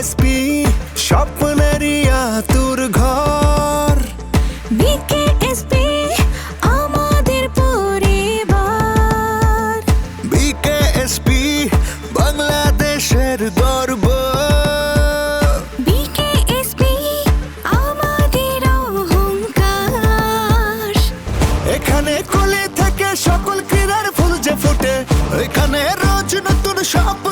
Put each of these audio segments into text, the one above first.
SP স্বপ্নেরই আতুর ঘর। BKSP আমাদের পরিবার। বিকেএসপি বাংলাদেশের গর্ব বিকেএসপি আমাদের অহংকার। এখানে খুলে থেকে সকল ক্রীড়ার ফুল যে এখানে রোজ নতুন স্বপ্ন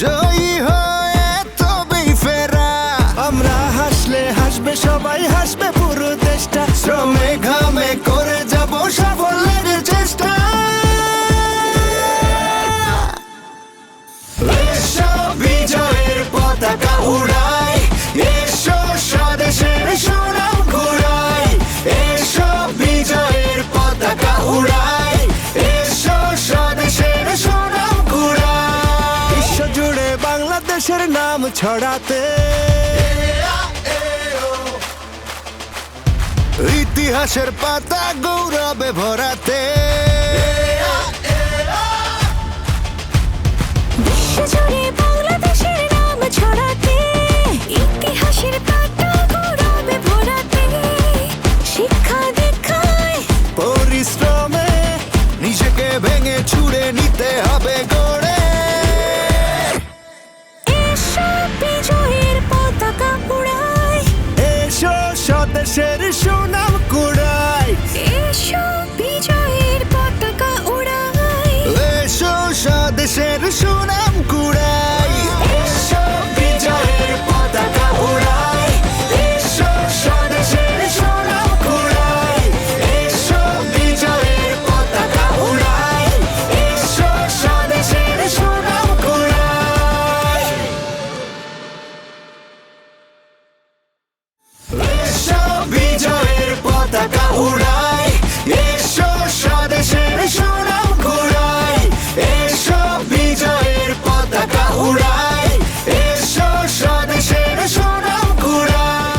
জয়ী হয়ে তবেই ফেরা। আমরা হাসলে হাসবে সবাই হাসবে পুরো দেশটা শ্রমে। দেশের নাম ছড়াতে। ইতিহাসের পাতা গৌরবে ভরাতে। ভেঙে ছুড়ে নিতে হবে গো। said ser yo.